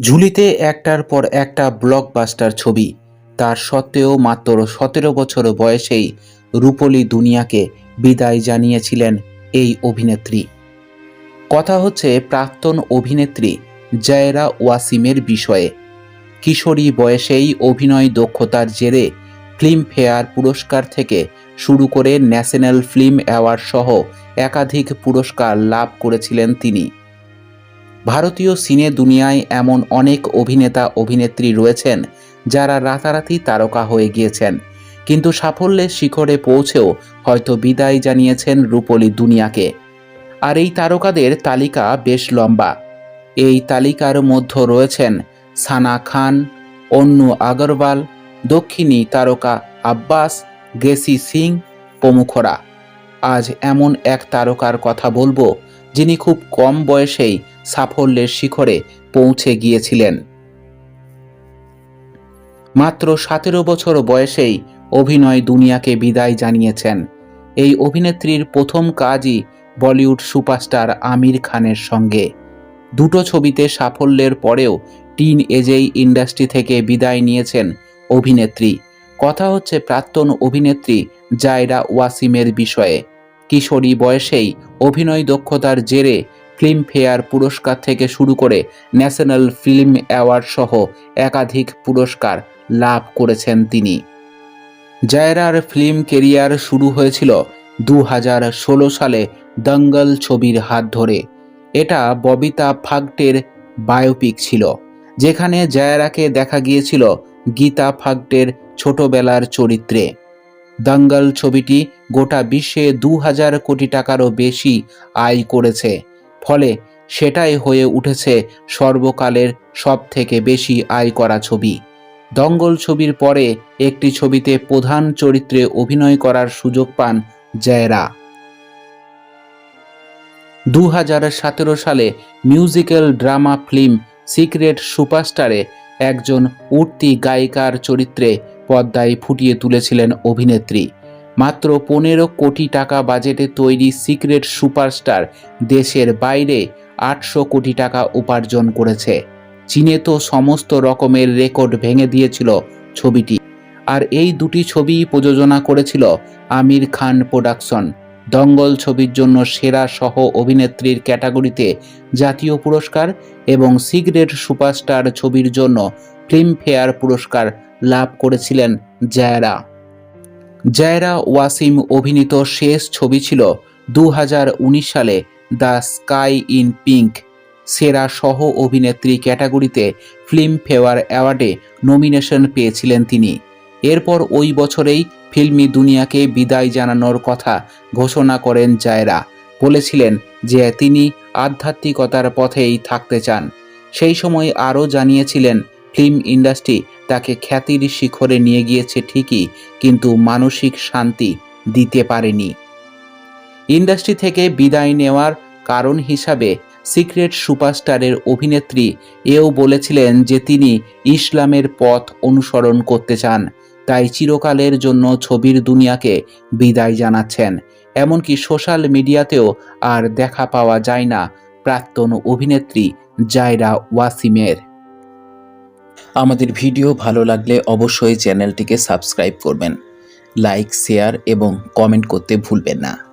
ঝুলিতে একটার পর একটা ব্লকবাস্টার ছবি। তার সত্ত্বেও মাত্র সতেরো বছর বয়সেই রূপলী দুনিয়াকে বিদায় জানিয়েছিলেন এই অভিনেত্রী। কথা হচ্ছে, প্রাক্তন অভিনেত্রী জায়রা ওয়াসিমের বিষয়ে। কিশোরী বয়সেই অভিনয় দক্ষতার জেরে ফিল্মফেয়ার পুরস্কার থেকে শুরু করে ন্যাশনাল ফিল্ম অ্যাওয়ার্ড সহ একাধিক পুরস্কার লাভ করেছিলেন তিনি। ভারতীয় সিনে দুনিয়ায় এমন অনেক অভিনেতা, অভিনেত্রী রয়েছেন যারা রাতারাতি তারকা হয়ে গিয়েছেন। কিন্তু সাফল্যের শিখরে পৌঁছেও হয়তো বিদায় জানিয়েছেন রূপলী দুনিয়াকে। আর এই তারকাদের তালিকা বেশ লম্বা। এই তালিকার মধ্যে রয়েছেন সানা খান, অন্নু আগরওয়াল, দক্ষিণী তারকা আব্বাস গেসি সিং প্রমুখরা আজ এমন এক তারকার কথা বলব যিনি খুব কম বয়সেই সাফল্যের শিখরে পৌঁছে গিয়েছিলেন। মাত্র সতেরো বছর বয়সেই অভিনয় দুনিয়াকে বিদায় জানিয়েছেন। এই অভিনেত্রীর প্রথম কাজই বলিউড সুপারস্টার আমির খানের সঙ্গে। দুটো ছবিতে সাফল্যের পরেও টিন এজেই ইন্ডাস্ট্রি থেকে বিদায় নিয়েছেন অভিনেত্রী। কথা হচ্ছে প্রাক্তন অভিনেত্রী জায়রা ওয়াসিমের বিষয়ে। কিশোরী বয়সেই অভিনয় দক্ষতার জেরে ফিল্মফেয়ার পুরস্কার থেকে শুরু করে ন্যাশনাল ফিল্ম অ্যাওয়ার্ড সহ একাধিক পুরস্কার লাভ করেছেন তিনি। জায়রার ফিল্ম কেরিয়ার শুরু হয়েছিল দু হাজার ষোলো সালে দঙ্গল ছবির হাত ধরে। এটা ববিতা ফাগটের বায়োপিক ছিল, যেখানে জায়রাকে দেখা গিয়েছিল গীতা ফাগটের ছোটবেলার চরিত্রে। দঙ্গল ছবিটি গোটা বিশ্বে দু হাজার কোটি টাকারও বেশি আয় করেছে। ফলে সেটাই হয়ে উঠেছে সর্বকালের সব থেকে বেশি আয় করা ছবি। দঙ্গল ছবির পরে একটি ছবিতে প্রধান চরিত্রে অভিনয় করার সুযোগ পান জয়রা। দু সতেরো সালে মিউজিক্যাল ড্রামা ফিল্ম সিক্রেট সুপারস্টারে একজন উঠতি গায়িকার চরিত্রে পদ্মায় ফুটিয়ে তুলেছিলেন অভিনেত্রী। মাত্র পনেরো কোটি টাকা বাজেটে তৈরি সিক্রেট সুপারস্টার দেশের বাইরে আটশো কোটি টাকা উপার্জন করেছে। চীনে তো সমস্ত রকমের রেকর্ড ভেঙে দিয়েছিল ছবিটি। আর এই দুটি ছবি প্রযোজনা করেছিল আমির খান প্রোডাকশন। দঙ্গল ছবির জন্য সেরা সহ অভিনেত্রীর ক্যাটাগরিতে জাতীয় পুরস্কার এবং সিক্রেট সুপারস্টার ছবির জন্য ফিল্মফেয়ার পুরস্কার লাভ করেছিলেন জায়রা। জায়রা ওয়াসিম অভিনীত শেষ ছবি ছিল দু হাজার উনিশ সালে দ্য স্কাই ইন পিঙ্ক। সেরা সহ অভিনেত্রী ক্যাটাগরিতে ফিল্ম ফিল্মফেয়ার অ্যাওয়ার্ডে নমিনেশন পেয়েছিলেন তিনি। এরপর ওই বছরেই ফিল্মি দুনিয়াকে বিদায় জানানোর কথা ঘোষণা করেন জায়রা। বলেছিলেন যে তিনি আধ্যাত্মিকতার পথেই থাকতে চান। সেই সময় আরও জানিয়েছিলেন ফিল্ম ইন্ডাস্ট্রি তাকে খ্যাতির শিখরে নিয়ে গিয়েছে ঠিকই, কিন্তু মানসিক শান্তি দিতে পারেনি। ইন্ডাস্ট্রি থেকে বিদায় নেওয়ার কারণ হিসাবে সিক্রেট সুপারস্টারের অভিনেত্রী এও বলেছিলেন যে তিনি ইসলামের পথ অনুসরণ করতে চান, তাই চিরকালের জন্য ছবির দুনিয়াকে বিদায় জানাচ্ছেন। এমনকি সোশ্যাল মিডিয়াতেও আর দেখা পাওয়া যায় না প্রাক্তন অভিনেত্রী জায়রা ওয়াসিমের। আমাদের ভিডিও ভালো লাগলে অবশ্যই চ্যানেলটিকে সাবস্ক্রাইব করবেন। লাইক, শেয়ার এবং কমেন্ট করতে ভুলবেন না।